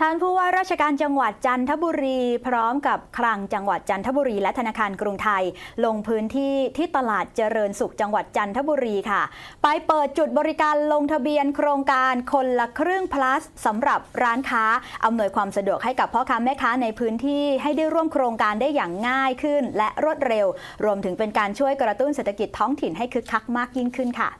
ท่านผู้ว่าราชการจังหวัดจันทบุรี พร้อมกับคลังจังหวัดจันทบุรี และธนาคารกรุงไทย ลงพื้นที่ที่ตลาดเจริญสุขจังหวัดจันทบุรีค่ะ ไปเปิดจุดบริการลงทะเบียนโครงการคนละครึ่ง plus สำหรับร้านค้าอำนวยความสะดวกให้กับพ่อค้าแม่ค้าในพื้นที่ให้ได้ร่วมโครงการได้อย่างง่ายขึ้น และรวดเร็ว รวมถึงเป็นการช่วยกระตุ้นเศรษฐกิจท้องถิ่นให้คึกคักมากยิ่งขึ้นค่ะ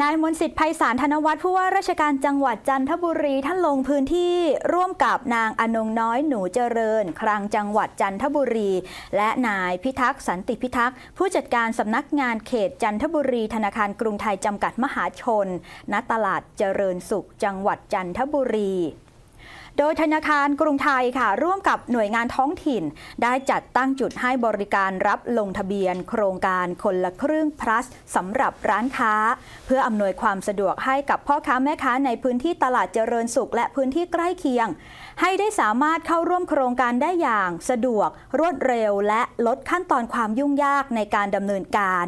นายมนสิทธิ์ไพศาลธนวัฒน์ผู้ว่าราชการจังหวัดจันทบุรีท่านลงพื้นที่ร่วมกับนางอนงน้อยหนูเจริญ ครังจังหวัดจันทบุรี และนายพิทักษ์สันติพิทักษ์ผู้จัดการสำนักงานเขตจันทบุรี ธนาคารกรุงไทยจำกัดมหาชน ณตลาดเจริญสุขจังหวัดจันทบุรี โดยธนาคารกรุงไทยค่ะ ร่วมกับหน่วยงานท้องถิ่น ได้จัดตั้งจุดให้บริการรับลงทะเบียน โครงการคนละครึ่ง plus สำหรับร้านค้า เพื่ออำนวยความสะดวกให้กับพ่อค้าแม่ค้าในพื้นที่ตลาดเจริญสุข และพื้นที่ใกล้เคียง ให้ได้สามารถเข้าร่วมโครงการได้อย่างสะดวก รวดเร็ว และลดขั้นตอนความยุ่งยากในการดำเนินการ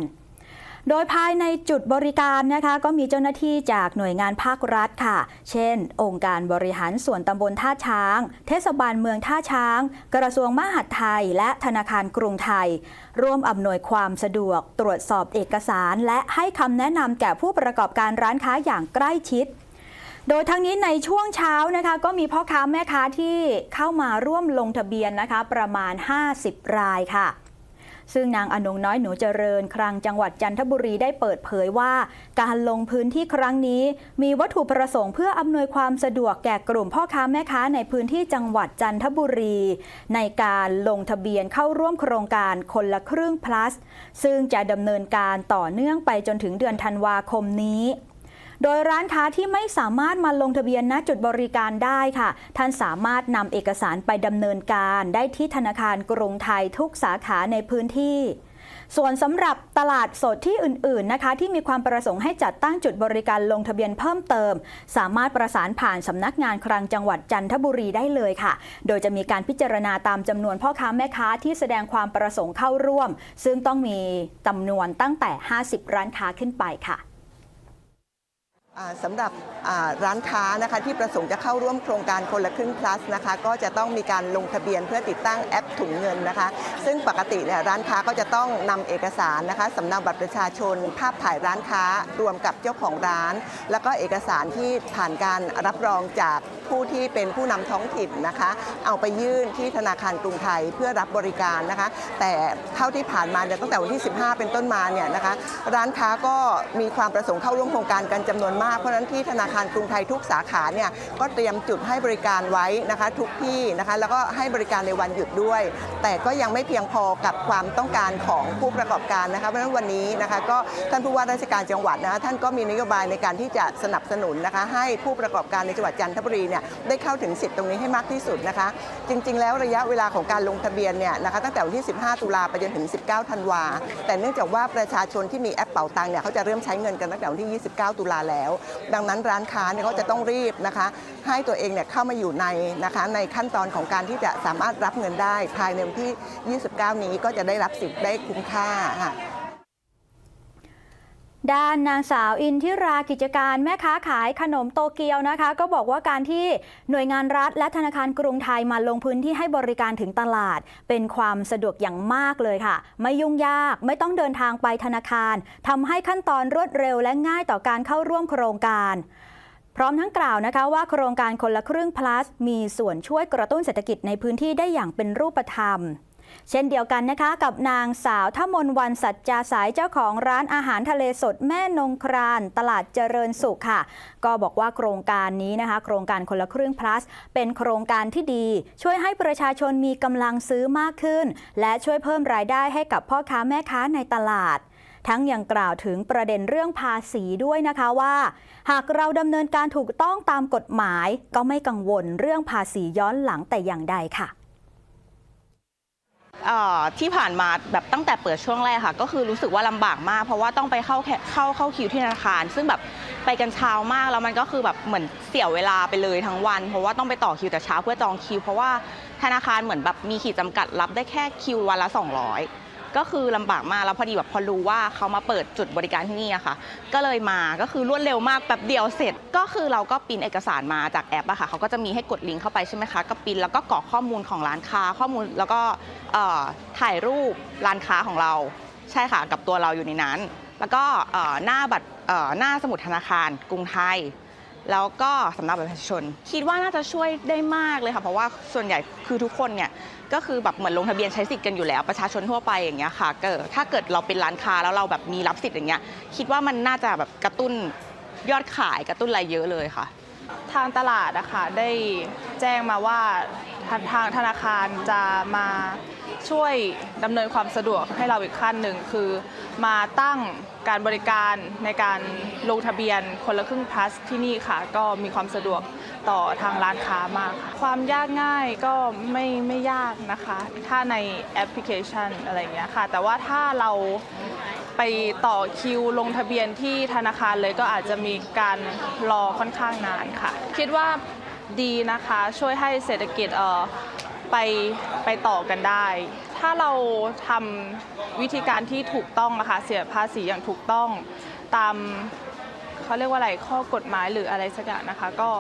โดยภายในจุดบริการนะคะก็มีเจ้าหน้าที่จากหน่วยงานภาครัฐค่ะ เช่น องค์การบริหารส่วนตำบลท่าช้าง เทศบาลเมืองท่าช้าง กระทรวงมหาดไทย และธนาคารกรุงไทย ร่วมอำนวยความสะดวก ตรวจสอบเอกสาร และให้คำแนะนำแก่ผู้ประกอบการร้านค้าอย่างใกล้ชิดโดยทั้งนี้ในช่วงเช้านะคะก็มีพ่อค้าแม่ค้าที่เข้ามาร่วมลงทะเบียนนะคะประมาณ 50 รายค่ะ ซึ่งนางอนงน้อยหนูเจริญครังจังหวัดจันทบุรีได้เปิดเผยว่า การลงพื้นที่ครั้งนี้ มีวัตถุประสงค์เพื่ออำนวยความสะดวกแก่กลุ่มพ่อค้าแม่ค้าในพื้นที่จังหวัดจันทบุรี ในการลงทะเบียนเข้าร่วมโครงการคนละครึ่ง plus ซึ่งจะดำเนินการต่อเนื่องไปจนถึงเดือนธันวาคมนี้ โดยร้านค้าที่ไม่สามารถมาลงทะเบียนณจุดบริการได้ค่ะ ท่านสามารถนำเอกสารไปดำเนินการได้ที่ธนาคารกรุงไทยทุกสาขาในพื้นที่ส่วนสำหรับตลาดสดที่อื่น ๆ นะคะ ที่มีความประสงค์ให้จัดตั้งจุดบริการลงทะเบียนเพิ่มเติม สามารถประสานผ่านสำนักงานคลังจังหวัดจันทบุรีได้เลยค่ะ โดยจะมีการพิจารณาตามจำนวนพ่อค้าแม่ค้าที่แสดงความประสงค์เข้าร่วม ซึ่งต้องมีจำนวนตั้งแต่ 50 ร้านค้าขึ้นไปค่ะ สำหรับอ่า ร้านค้านะคะที่ประสงค์จะเข้าร่วมโครงการคนละครึ่ง plus นะคะก็จะต้องมีการลงทะเบียนเพื่อติดตั้งแอปถุงเงินนะคะ ซึ่งปกติเนี่ยร้านค้าก็จะต้องนำเอกสารนะคะสำเนาบัตรประชาชน ภาพถ่ายร้านค้ารวมกับเจ้าของร้าน แล้วก็เอกสารที่ผ่านการรับรองจากผู้ที่เป็นผู้นำท้องถิ่นนะคะ เอาไปยื่นที่ธนาคารกรุงไทยเพื่อรับบริการนะคะ แต่เท่าที่ผ่านมาเนี่ยตั้งแต่วันที่ 15 เป็นต้นมาเนี่ยนะคะ ร้านค้าก็มีความประสงค์เข้าร่วมโครงการกันจำนวนมากเพราะนั้นที่ธนาคารคารกรุงไทยทุกสาขาเนี่ยก็เตรียมจุดให้บริการไว้นะคะทุกที่นะคะแล้วก็ให้บริการในวันหยุดด้วย แต่ก็ยังไม่เพียงพอกับความต้องการของผู้ประกอบการนะคะเพราะฉะนั้นวันนี้นะคะก็ท่านผู้ว่าราชการจังหวัดนะคะท่านก็มีนโยบายในการที่จะสนับสนุนนะคะให้ผู้ประกอบการในจังหวัดจันทบุรีเนี่ยได้เข้าถึงสิทธิ์ตรงนี้ให้มากที่สุดนะคะ จริง ๆ แล้วระยะเวลาของการลงทะเบียนเนี่ยนะคะตั้งแต่วันที่ 15 ตุลาไปจนถึง 19 ธันวา แต่เนื่องจากว่าประชาชนที่มีแอปเป๋าตังเนี่ยเขาจะเริ่มใช้เงินกันตั้งแต่วันที่ 29 ตุลาแล้ว ดังนั้นร้านค้าเนี่ยเขาจะต้องรีบนะคะ ให้ตัวเองเนี่ยเข้ามาอยู่ในนะคะในขั้นตอนของการที่จะสามารถรับเงินได้ภายในวันที่ 29 นี้ก็จะได้รับสิทธิ์ได้คุ้มค่าค่ะด้านนางสาวอินทิรากิจการแม่ค้าขายขนมโตเกียวนะคะ ก็บอกว่าการที่หน่วยงานรัฐ และธนาคารกรุงไทยมาลงพื้นที่ให้บริการถึงตลาด เป็นความสะดวกอย่างมากเลยค่ะ ไม่ยุ่งยากไม่ต้องเดินทางไปธนาคารทำให้ขั้นตอนรวดเร็วและง่ายต่อการเข้าร่วมโครงการ พร้อมทั้งกล่าวนะคะว่าโครงการคนละครึ่ง plus มีส่วนช่วยกระตุ้นเศรษฐกิจในพื้นที่ได้อย่างเป็นรูปธรรม เช่นเดียวกันนะคะกับนางสาวทมนวันสัจจาสายเจ้าของร้านอาหารทะเลสดแม่นงคราน ตลาดเจริญสุขค่ะ ก็บอกว่าโครงการนี้นะคะ โครงการคนละครึ่ง plus เป็นโครงการที่ดี ช่วยให้ประชาชนมีกำลังซื้อมากขึ้น และช่วยเพิ่มรายได้ให้กับพ่อค้าแม่ค้าในตลาด ทั้งยังกล่าวถึงประเด็นเรื่องภาษีด้วยนะคะว่า หากเราดำเนินการถูกต้องตามกฎหมาย ก็ไม่กังวลเรื่องภาษีย้อนหลังแต่อย่างใดค่ะที่ผ่านมาแบบตั้งแต่เปิดช่วงแรกค่ะ ก็คือรู้สึกว่าลำบากมาก เพราะว่าต้องไปเข้าแคเข้าเข้าคิวที่ธนาคาร ซึ่งแบบไปกันเช้ามากแล้วมันก็คือแบบเหมือนเสียเวลาไปเลยทั้งวัน เพราะว่าต้องไปต่อคิวแต่เช้าเพื่อจองคิว เพราะว่าธนาคารเหมือนแบบมีขีดจำกัดรับได้แค่คิววันละ 200 ก็คือลำบากมากแล้วพอดีแบบพอรู้ว่าเขามาเปิดจุดบริการที่นี่อะค่ะ ก็เลยมาก็คือรวดเร็วมากแป๊บเดียวเสร็จ ก็คือเราก็ปิ้นเอกสารมาจากแอปอะค่ะเขาก็จะมีให้กดลิงก์เข้าไปใช่ไหมคะก็ปิ้นแล้วก็กรอกข้อมูลของร้านค้าข้อมูลแล้วก็เอ่อถ่ายรูปร้านค้าของเราใช่ค่ะกับตัวเราอยู่ในนั้น แล้วก็เอ่อหน้าบัตรเอ่อหน้าสมุดธนาคารกรุงไทย แล้วก็สำนักบัตรประชาชน คิดว่าน่าจะช่วยได้มากเลยค่ะ เพราะว่าส่วนใหญ่คือทุกคนเนี่ยก็คือแบบเหมือนลงทะเบียนใช้สิทธิ์กันอยู่แล้ว ประชาชนทั่วไปอย่างเงี้ยค่ะเกิดถ้าเกิดเราเป็นร้านค้าแล้วเราแบบมีรับสิทธิ์อย่างเงี้ยคิดว่ามันน่าจะแบบกระตุ้นยอดขายกระตุ้นอะไรเยอะเลยค่ะ ทางตลาดนะคะได้แจ้งมาว่า ทางธนาคารจะมาช่วยดำเนินความสะดวกให้เราอีกขั้นหนึ่งคือ มาตั้งการบริการในการลงทะเบียนคนละครึ่ง plus ที่นี่ค่ะ ก็มีความสะดวกต่อทางร้านค้ามากค่ะความยากง่ายก็ไม่ไม่ยากนะคะ ถ้าในแอปพลิเคชันอะไรอย่างเงี้ยค่ะ แต่ว่าถ้าเราไปต่อคิวลงทะเบียนที่ธนาคารเลยก็อาจจะมีการรอค่อนข้างนานค่ะ คิดว่า ดีนะคะ ช่วยให้เศรษฐกิจเอ่อไปไปต่อกันได้ ถ้าเราทำวิธีการที่ถูกต้องนะคะเสียภาษีอย่างถูกต้องตามเขาเรียกว่าอะไรข้อกฎหมายหรืออะไรสักอย่างนะคะก็